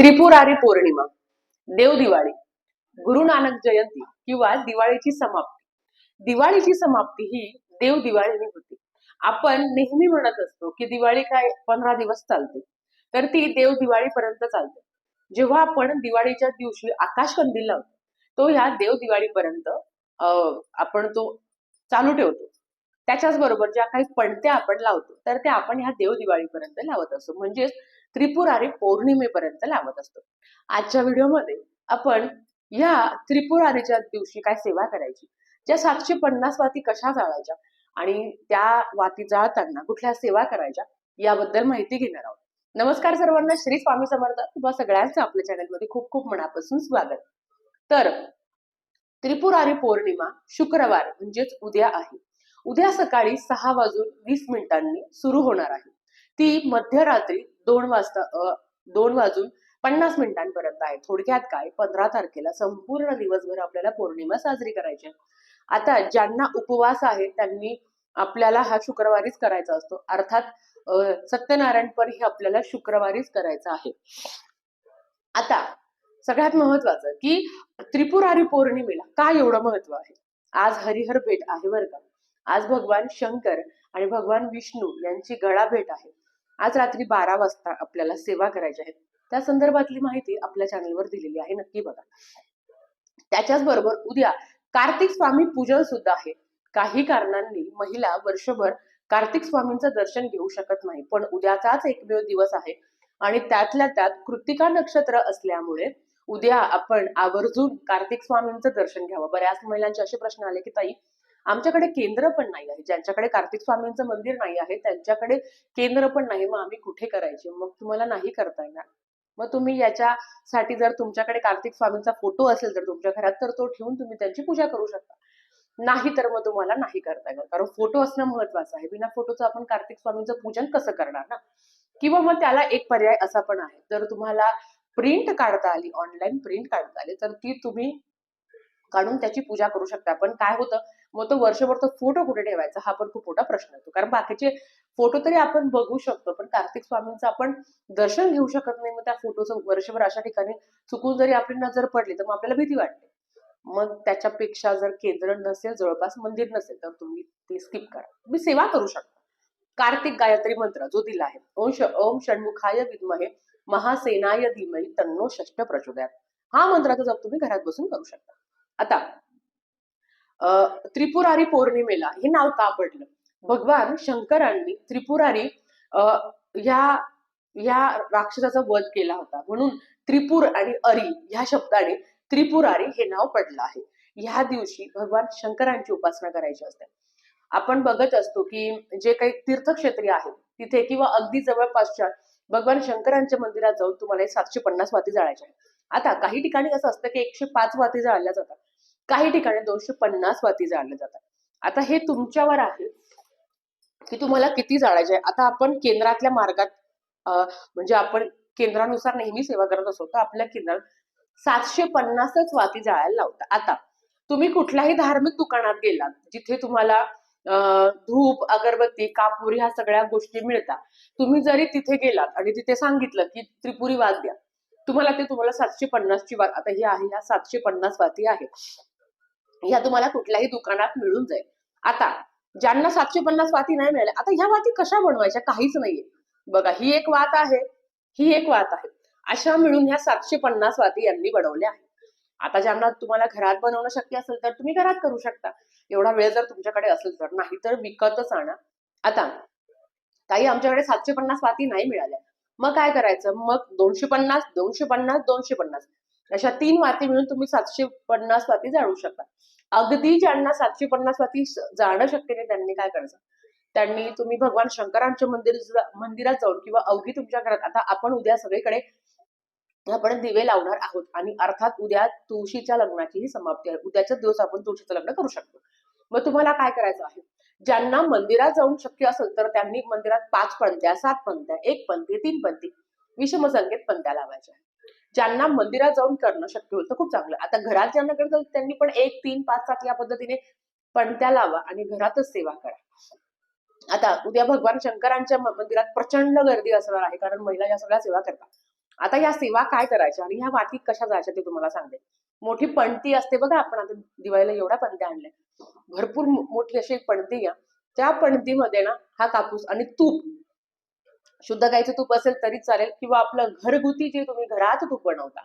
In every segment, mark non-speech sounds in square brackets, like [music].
त्रिपुरारी पौर्णिमा देव दिवाळी गुरु नानक जयंती किंवा दिवाळीची समाप्ती. दिवाळीची समाप्ती ही देव दिवाळीने आपण नेहमी म्हणत असतो की दिवाळी काय पंधरा दिवस चालते. तर ती देव दिवाळीपर्यंत चालते. जेव्हा आपण दिवाळीच्या दिवशी आकाश कंदील लावतो तो ह्या देव दिवाळीपर्यंत अं, आपण तो चालू ठेवतो. त्याच्याच बरोबर ज्या काही पणत्या आपण लावतो तर त्या आपण ह्या देव दिवाळीपर्यंत लावत असतो. म्हणजेच त्रिपुरारी पौर्णिमेपर्यंत लावत असतो. आजच्या व्हिडिओमध्ये आपण या त्रिपुरारीच्या दिवशी काय सेवा करायची? ज्या सातशे पन्नास वाती कशा जाळायच्या? आणि त्या वाती जाळताना कुठल्या सेवा करायच्या? याबद्दल माहिती घेणार आहोत. नमस्कार सर्वांना श्री स्वामी समर्थ तुम्हा सगळ्यांचं आपल्या चॅनलमध्ये खूप खूप मनापासून स्वागत. तर त्रिपुरारी पौर्णिमा शुक्रवार म्हणजेच उद्या आहे. उद्या सकाळी सहा वाजून वीस मिनिटांनी सुरू होणार आहे. ती मध्यरात्री दोन वाजता दोन वाजून पन्नास मिनिटांपर्यंत आहे. थोडक्यात काय? पंधरा तारखेला संपूर्ण दिवसभर आपल्याला पौर्णिमा साजरी करायची आहे. आता ज्यांना उपवास आहे त्यांनी आपल्याला हा शुक्रवारीच करायचा असतो. अर्थात सत्यनारायणपर सत्यनारायण हे आपल्याला शुक्रवारीच करायचं आहे. आता सगळ्यात महत्वाचं की त्रिपुरारी पौर्णिमेला काय एवढं महत्त्व आहे? आज हरिहर भेट आहे बरं का? आज भगवान शंकर आणि भगवान विष्णू यांची गळा भेट आहे. आज रात्री बारा वाजता आपल्याला सेवा करायच्या आहेत त्या संदर्भातली माहिती आपल्या चॅनलवर दिलेली आहे. नक्की बघा. त्याच्याच बरोबर उद्या कार्तिक स्वामी पूजन सुद्धा आहे. काही कारणांनी महिला वर्षभर कार्तिक स्वामींचं दर्शन घेऊ शकत नाही. पण उद्याचाच एकमेव दिवस आहे. आणि त्यातल्या त्यात कृतिका नक्षत्र असल्यामुळे उद्या आपण आवर्जून कार्तिक स्वामींचं दर्शन घ्यावं. बऱ्याच महिलांचे असे प्रश्न आले की ताई आमच्याकडे केंद्र पण नाही आहे. ज्यांच्याकडे कार्तिक स्वामींचं मंदिर नाही आहे त्यांच्याकडे केंद्र पण नाही मग आम्ही कुठे करायचे? मग तुम्हाला नाही करता येणार. मग तुम्ही याच्यासाठी जर तुमच्याकडे कार्तिक स्वामींचा फोटो असेल तर तुमच्या घरात तर तो ठेवून तुम्ही त्यांची पूजा करू शकता. नाही तर मग तुम्हाला नाही करता येणार. कारण फोटो असणं महत्वाचं आहे. बिना फोटोचं आपण कार्तिक स्वामींचं पूजन कसं करणार ना? किंवा मग त्याला एक पर्याय असा पण आहे. जर तुम्हाला प्रिंट काढता आली ऑनलाईन प्रिंट काढता आली तर ती तुम्ही काढून त्याची पूजा करू शकता. पण काय होतं? मग तो वर्षभर तो फोटो कुठे ठेवायचा? हा पण खूप मोठा प्रश्न येतो कारण बाकीचे फोटो तरी आपण बघू शकतो पण कार्तिक स्वामींचं आपण दर्शन घेऊ शकत नाही. मग त्या फोटोचं वर्षभर अशा ठिकाणी चुकून जरी आपली नजर पडली तर मग आपल्याला भीती वाटते. मग त्याच्यापेक्षा जर केंद्र नसेल जवळपास मंदिर नसेल तर तुम्ही ते स्किप करा. तुम्ही सेवा करू शकता. कार्तिक गायत्री मंत्र जो दिला आहे ओम ओम षण्मुखाय विद्महे महासेनाय धीमही तन्नो षष्ट प्रचोदयात. हा मंत्राचा जप तुम्ही घरात बसून करू शकता. आता त्रिपुरारी पौर्णिमेला हे नाव का पडलं? भगवान शंकरांनी त्रिपुरारी अं, या राक्षसाचा वध केला होता. म्हणून त्रिपुर आणि अरी ह्या शब्दाने त्रिपुरारी हे नाव पडलं आहे. ह्या दिवशी भगवान शंकरांची उपासना करायची असते. आपण बघत असतो की जे काही तीर्थक्षेत्री आहेत तिथे किंवा अगदी जवळपासच्या भगवान शंकरांच्या मंदिरात जाऊन तुम्हाला सातशे पन्नास वाती जाळायच्या आहेत. आता काही ठिकाणी असं असतं की एकशे पाच वाती जाळल्या जातात. काही ठिकाणी दोनशे पन्नास वाती जाळल्या जातात आता हे तुमच्यावर आहे की तुम्हाला किती जाळायचे आहे? आता आपण केंद्रातल्या मार्गात म्हणजे आपण केंद्रानुसार नेहमी सेवा करत असतो तर आपल्या केंद्रात सातशे पन्नासच वाती जाळायला लावतात. आता तुम्ही कुठल्याही धार्मिक दुकानात गेलात जिथे तुम्हाला धूप अगरबत्ती कापुरी ह्या सगळ्या गोष्टी मिळतात. तुम्ही जरी तिथे गेलात आणि तिथे सांगितलं की त्रिपुरी वाद द्या तुम्हाला ते तुम्हाला सातशे पन्नासची वाद आता ही आहे ह्या सातशे पन्नास वाती आहे. हो. ह्या तुम्हाला कुठल्याही दुकानात मिळून जाईल. आता ज्यांना सातशे पन्नास वाती नाही मिळाल्या आता ह्या वाती कशा बनवायच्या काहीच नाहीये. बघा ही एक वात आहे ही एक वात आहे. अशा मिळून ह्या सातशे पन्नास वाती यांनी बनवल्या आहेत. आता ज्यांना तुम्हाला घरात बनवणं शक्य असेल तर तुम्ही घरात करू शकता. एवढा वेळ जर तुमच्याकडे असेल तर नाही तर विकतच आणा. आता काही आमच्याकडे सातशे पन्नास वाती नाही मिळाल्या. मग काय करायचं? मग दोनशे पन्नास दोनशे पन्नास दोनशे पन्नास. अशा तीन वाती मिळून तुम्ही सातशे पन्नास वाती जाळू शकता. अगदी ज्यांना सातशे पन्नास वाती जाणं शक्य नाही त्यांनी काय करायचं? त्यांनी तुम्ही भगवान शंकरांच्या मंदिर मंदिरात जाऊन किंवा अवघी तुमच्या घरात आता आपण उद्या सगळीकडे आपण दिवे लावणार आहोत आणि अर्थात उद्या तुळशीच्या लग्नाचीही समाप्ती आहे. उद्याच्या दिवस आपण तुळशीचं लग्न करू शकतो. मग तुम्हाला काय करायचं आहे? ज्यांना मंदिरात जाऊन शक्य असेल तर त्यांनी मंदिरात पाच पंत्या सात पंत्या एक पंथी तीन पंथी विषमसंख्येत पंत्या लावायच्या ज्यांना मंदिरात जाऊन करणं शक्य होतं खूप चांगलं. आता घरात ज्यांना करतात त्यांनी पण एक तीन पाच सात या पद्धतीने पणत्या लावा आणि घरातच सेवा करा. आता उद्या भगवान शंकरांच्या मंदिरात प्रचंड गर्दी असणार आहे कारण महिला या सगळ्या सेवा करतात. आता या सेवा काय करायच्या आणि ह्या वाती कशा जायच्या ते तुम्हाला सांगते. मोठी पणती असते बघा आपण आता दिवाळीला एवढ्या पणत्या आणल्या. भरपूर मोठी अशी पणती घ्या त्या पणतीमध्ये ना हा कापूस आणि तूप शुद्ध गाईचं तूप असेल तरी चालेल. किंवा आपलं घरगुती जे तुम्ही घरात तूप बनवता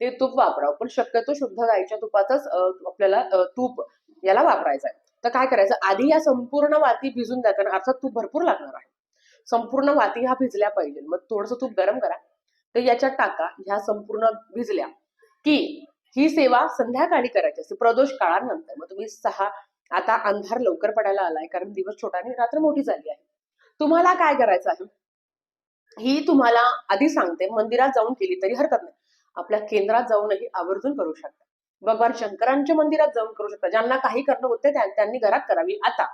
ते तूप वापरा पण शक्यतो शुद्ध गाईच्या तुपातच आपल्याला तूप याला वापरायचं आहे तर काय करायचं? आधी या संपूर्ण वाती भिजून द्या. कारण अर्थात तूप भरपूर लागणार आहे. संपूर्ण वाती ह्या भिजल्या पाहिजे. मग थोडस तूप गरम करा. तर याच्यात टाका. ह्या संपूर्ण भिजल्या की ही सेवा संध्याकाळी करायची असते. प्रदोष काळानंतर. मग तुम्ही सहा आता अंधार लवकर पडायला आलाय. कारण दिवस छोटा आणि रात्र मोठी झाली आहे. तुम्हाला काय करायचं आहे? ही तुम्हाला आधी सांगते मंदिरात जाऊन केली तरी हरकत नाही. आपल्या केंद्रात जाऊनही आवर्जून करू शकता. भगवान शंकरांच्या मंदिरात जाऊन करू शकता. ज्यांना काही करणं होते त्यांनी घरात करावी. आता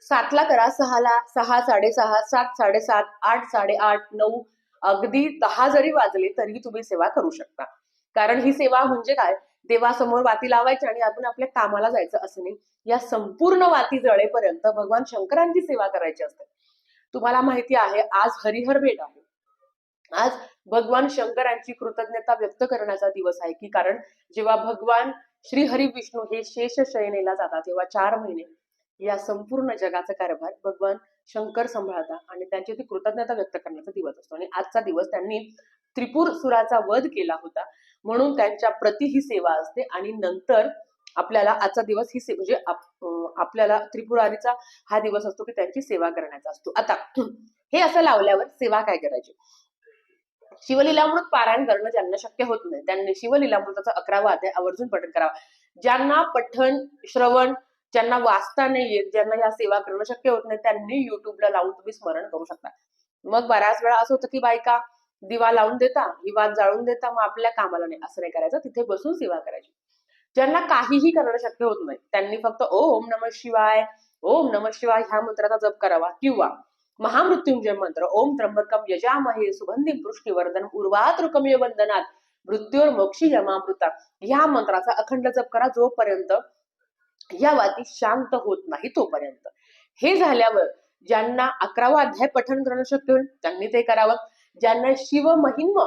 सातला करा सहाला सहा साडेसहा सात साडेसात आठ साडेआठ नऊ अगदी दहा जरी वाजले तरी तुम्ही सेवा करू शकता. कारण ही सेवा म्हणजे काय? देवासमोर वाती लावायची आणि आपण आपल्या कामाला जायचं असं नाही. या संपूर्ण वाती जळेपर्यंत भगवान शंकरांची सेवा करायची असते. तुम्हाला माहिती आहे आज हरिहर भेट आहे. आज भगवान शंकरांची कृतज्ञता व्यक्त करण्याचा दिवस आहे की कारण जेव्हा भगवान श्री हरी विष्णू हे शेष शयनेला जातात तेव्हा चार महिने या संपूर्ण जगाचा कारभार भगवान शंकर सांभाळतात आणि त्यांची ती कृतज्ञता व्यक्त करण्याचा दिवस असतो. आणि आजचा दिवस त्यांनी त्रिपुर सुराचा वध केला होता म्हणून त्यांच्या प्रति ही सेवा असते आणि नंतर आपल्याला आजचा दिवस ही म्हणजे आपल्याला त्रिपुरारीचा हा दिवस असतो की त्यांची सेवा करण्याचा असतो. आता [clears throat] हे असं लावल्यावर सेवा काय करायची? शिवलीलामृत पारायण करणं ज्यांना शक्य होत नाही त्यांनी शिवलीलामृताचा अकरावा अध्याय आवर्जून पठण करावा. ज्यांना पठण श्रवण ज्यांना वाचता नाही येत ज्यांना या सेवा करणं शक्य होत नाही त्यांनी युट्यूबला लावून तुम्ही स्मरण करू शकता. मग बऱ्याच वेळा असं होतं की बायका दिवा लावून देता ही जाळून देता मग आपल्या कामाला नाही. असं नाही करायचं. तिथे बसून सेवा करायची. ज्यांना काहीही करणं शक्य होत नाही. त्यांनी फक्त ओम नम शिवाय ओम नम शिवाय ह्या मंत्राचा जप करावा. किंवा महामृत्युंजय मंत्र ओम त्र्यंबकम यजामहे सुगंधी पृष्टीवर्धन उर्वातृकमय वंदनात मृत्यूर मोक्षी यमामृता. ह्या मंत्राचा अखंड जप करा जोपर्यंत या वाती शांत होत नाही तोपर्यंत. हे झाल्यावर ज्यांना अकरावा अध्याय पठन करणं शक्य होईल त्यांनी ते करावं. ज्यांना शिव महिन्म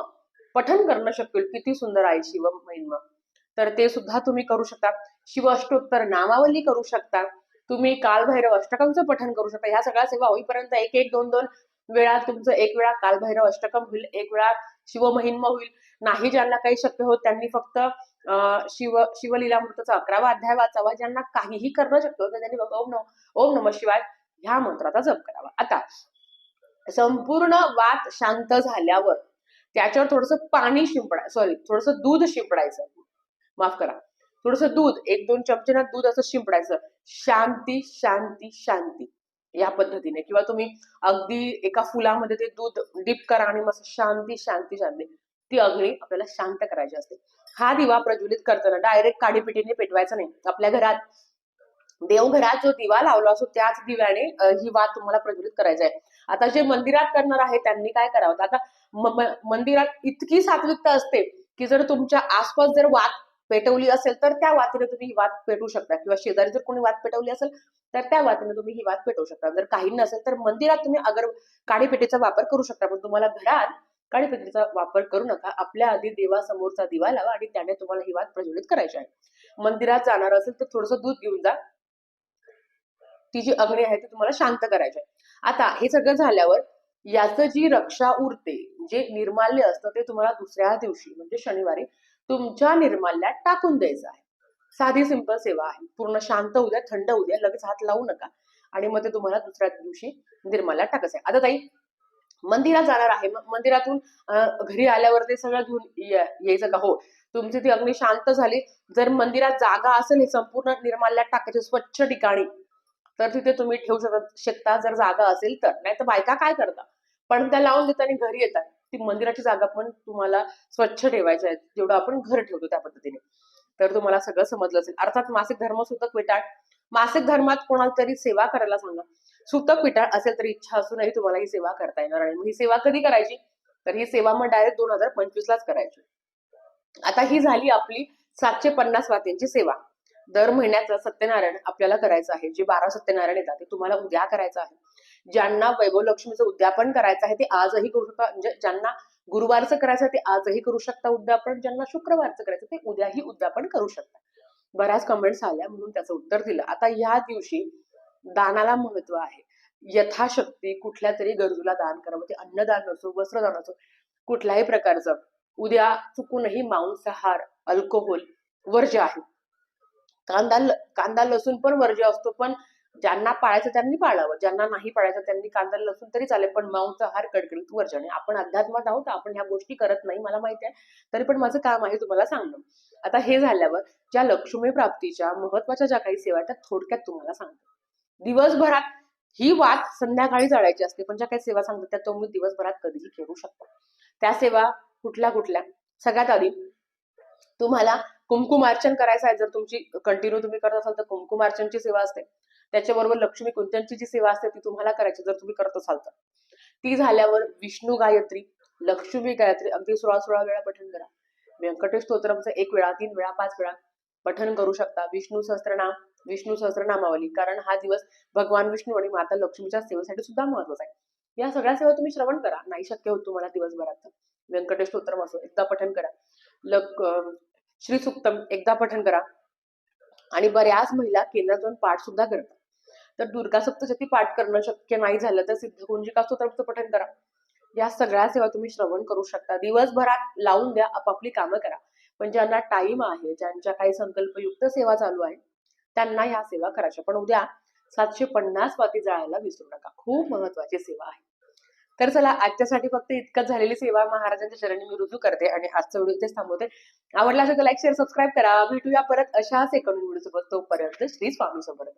पठन करणं शक्य होईल किती सुंदर आहे शिव महिन्म तर ते सुद्धा तुम्ही करू शकता. शिव अष्टोत्तर नामावली करू शकता. तुम्ही कालभैरव अष्टकमचं पठण करू शकता. ह्या सगळ्या सेवा होईपर्यंत एक एक दोन दोन वेळा तुमचं एक वेळा कालभैरव अष्टकम होईल एक वेळा शिवमहिन्म होईल. नाही ज्यांना काही शक्य होत त्यांनी फक्त शिव शिवलीलामृताचा अकरावा अध्याय वाचावा. ज्यांना काहीही करणं शक्य होतं त्यांनी बघा ओम नम ओम नम शिवाय ह्या मंत्राचा जप करावा. आता संपूर्ण वात शांत झाल्यावर त्याच्यावर थोडस पाणी शिंपडाय सॉरी थोडस दूध शिंपडायचं. माफ करा. थोडस दूध एक दोन चमचेना दूध असं शिंपडायचं. शांती शांती शांती. या पद्धतीने. किंवा तुम्ही अगदी एका फुलामध्ये ते दूध डिप करा आणि मस्त शांती शांती शांती. ती अग्नी आपल्याला शांत करायची असते. हा दिवा प्रज्वलित करताना डायरेक्ट काडीपिटीने पेटवायचा नाही. आपल्या घरात देवघरात जो दिवा लावला असतो त्याच दिव्याने ही वाद तुम्हाला प्रज्वलित करायची आहे आता जे मंदिरात करणार आहे त्यांनी काय करावं? आता म- म- मंदिरात इतकी सात्विकता असते की जर तुमच्या आसपास जर वाद पेटवली असेल तर त्या वातीने तुम्ही ही वात पेटवू शकता. किंवा शेजारी जर कोणी वात पेटवली असेल तर त्या वातीने तुम्ही ही वात पेटवू शकता. जर काही नसेल तर मंदिरात तुम्ही अगर काडीपेटीचा वापर करू शकता पण तुम्हाला घरात काडीपेटीचा वापर करू नका. आपल्या आधी देवासमोरचा दिवा लावा आणि त्याने तुम्हाला ही वात प्रज्वलित करायची आहे. मंदिरात जाणार असेल तर थोडस दूध घेऊन जा. ती जी अग्नी आहे ती तुम्हाला शांत करायची आहे. आता हे सगळं झाल्यावर याचं जी रक्षा उरते जे निर्माल्य असतं ते तुम्हाला दुसऱ्या दिवशी म्हणजे शनिवारी तुमच्या निर्माल्यात टाकून द्यायचं आहे. साधी सिंपल सेवा आहे. पूर्ण शांत होऊ द्या थंड होऊ द्या लगेच हात लावू नका. आणि मग ते तुम्हाला दुसऱ्या दिवशी निर्माल्यात टाकायचं आहे. आता ताई मंदिरात जाणार आहे. मग मंदिरातून घरी आल्यावर ते सगळं घेऊन यायचं का? हो. तुमची ती अग्नी शांत झाली. जर मंदिरात जागा असेल हे संपूर्ण निर्माल्यात टाकायचे स्वच्छ ठिकाणी तर तिथे तुम्ही ठेवू शकत शकता. जर जागा असेल तर. नाही तर बायका काय करता? पण त्या लावून देतात आणि घरी येतात. ती मंदिराची जागा पण तुम्हाला स्वच्छ ठेवायची आहे जेवढं आपण घर ठेवतो त्या पद्धतीने. तर तुम्हाला सगळं समजलं असेल. अर्थात मासिक धर्म सुतक विटाळ. मासिक धर्मात कोणाला तरी सेवा करायला सांगा. सुतक विटाळ असेल तरी इच्छा असूनही तुम्हाला ही सेवा करता येणार आणि ही सेवा कधी करायची? तर ही सेवा मग डायरेक्ट दोन हजार पंचवीस लाच करायची. आता ही झाली आपली सातशे पन्नास वात्यांची सेवा. दर महिन्याचा सत्यनारायण आपल्याला करायचं आहे. जे बारा सत्यनारायण येतात ते तुम्हाला उद्या करायचं आहे. ज्यांना वैभव लक्ष्मीचं उद्यापन करायचं आहे ते आजही करू शकता. म्हणजे ज्यांना गुरुवारचं करायचं ते आजही करू शकता उद्यापन. ज्यांना शुक्रवारचं करायचं ते उद्याही उद्यापन करू शकता. बऱ्याच कमेंट्स आल्या म्हणून त्याचं उत्तर दिलं. आता ह्या दिवशी दानाला महत्त्व आहे. यथाशक्ती कुठल्या तरी गरजूला दान करावं. ते अन्नदान असो वस्त्रदान असो कुठल्याही प्रकारचं. उद्या चुकूनही मांसाहार अल्कोहोल वर्ज्य आहे कांदा कांदा लसूण पण वर्ज्य असतो पण ज्यांना पाळायचं त्यांनी पाळावं. ज्यांना नाही पाळायचं त्यांनी कांदा लसूण तरी चालेल पण मांसाहार कडकडीत वर्ज्य आणि आपण अध्यात्मात आहोत आपण ह्या गोष्टी करत नाही मला माहिती आहे. तरी पण माझं काम आहे तुम्हाला सांगणं. आता हे झाल्यावर ज्या लक्ष्मी प्राप्तीच्या महत्त्वाच्या ज्या काही सेवा आहेत त्या थोडक्यात तुम्हाला सांगतो. दिवसभरात ही वाद संध्याकाळी जाळायची असते पण ज्या काही सेवा सांगतात त्या तुम्ही दिवसभरात कधीही करू शकता. त्या सेवा कुठल्या कुठल्या? सगळ्यात आधी तुम्हाला कुंकुमार्चन करायचं आहे. जर तुमची कंटिन्यू तुम्ही करत असाल तर कुंकुमार्चनची सेवा असते. त्याच्याबरोबर लक्ष्मी कुंचनची जी सेवा असते ती तुम्हाला करायची जर तुम्ही करत असाल तर. ती झाल्यावर विष्णू गायत्री लक्ष्मी गायत्री अगदी सोळा सोळा वेळा पठण करा. व्यंकटेश स्तोत्रमचं एक वेळा तीन वेळा पाच वेळा पठण करू शकता. विष्णू सहस्त्रनाम विष्णू सहस्त्रनामावली कारण हा दिवस भगवान विष्णू आणि माता लक्ष्मीच्या सेवेसाठी सुद्धा महत्त्वाचा आहे. या सगळ्या सेवा तुम्ही श्रवण करा. नाही शक्य होत तुम्हाला दिवसभरात व्यंकटेश स्तोत्रम असो एकदा पठण करा. लक श्री सुक्तम एकदा पठण करा. आणि बऱ्याच महिला केंद्रात जाऊन पाठ सुद्धा करतात. तर दुर्गा सप्तशती पाठ करणं शक्य नाही झालं तर सिद्धकुंजिका स्तोत्रमचं पठण करा? या सगळ्या सेवा तुम्ही श्रवण करू शकता. दिवसभरात लावून द्या आपापली कामं करा. पण ज्यांना टाइम आहे ज्यांच्या काही संकल्पयुक्त सेवा चालू आहे त्यांना ह्या सेवा करायच्या. पण उद्या सातशे पन्नास वाती जाळायला विसरू नका. खूप महत्वाची सेवा आहे. तर चला आजच्यासाठी फक्त इतकंच झालेली सेवा महाराजांच्या चरणी मी रुजू करते आणि आजचा व्हिडिओ इथेच थांबवते. आवडला असेल तर लाईक शेअर सबस्क्राईब करा. भेटूया परत अशाच एका व्हिडिओ सोबत तोपर्यंत श्री स्वामी सोबत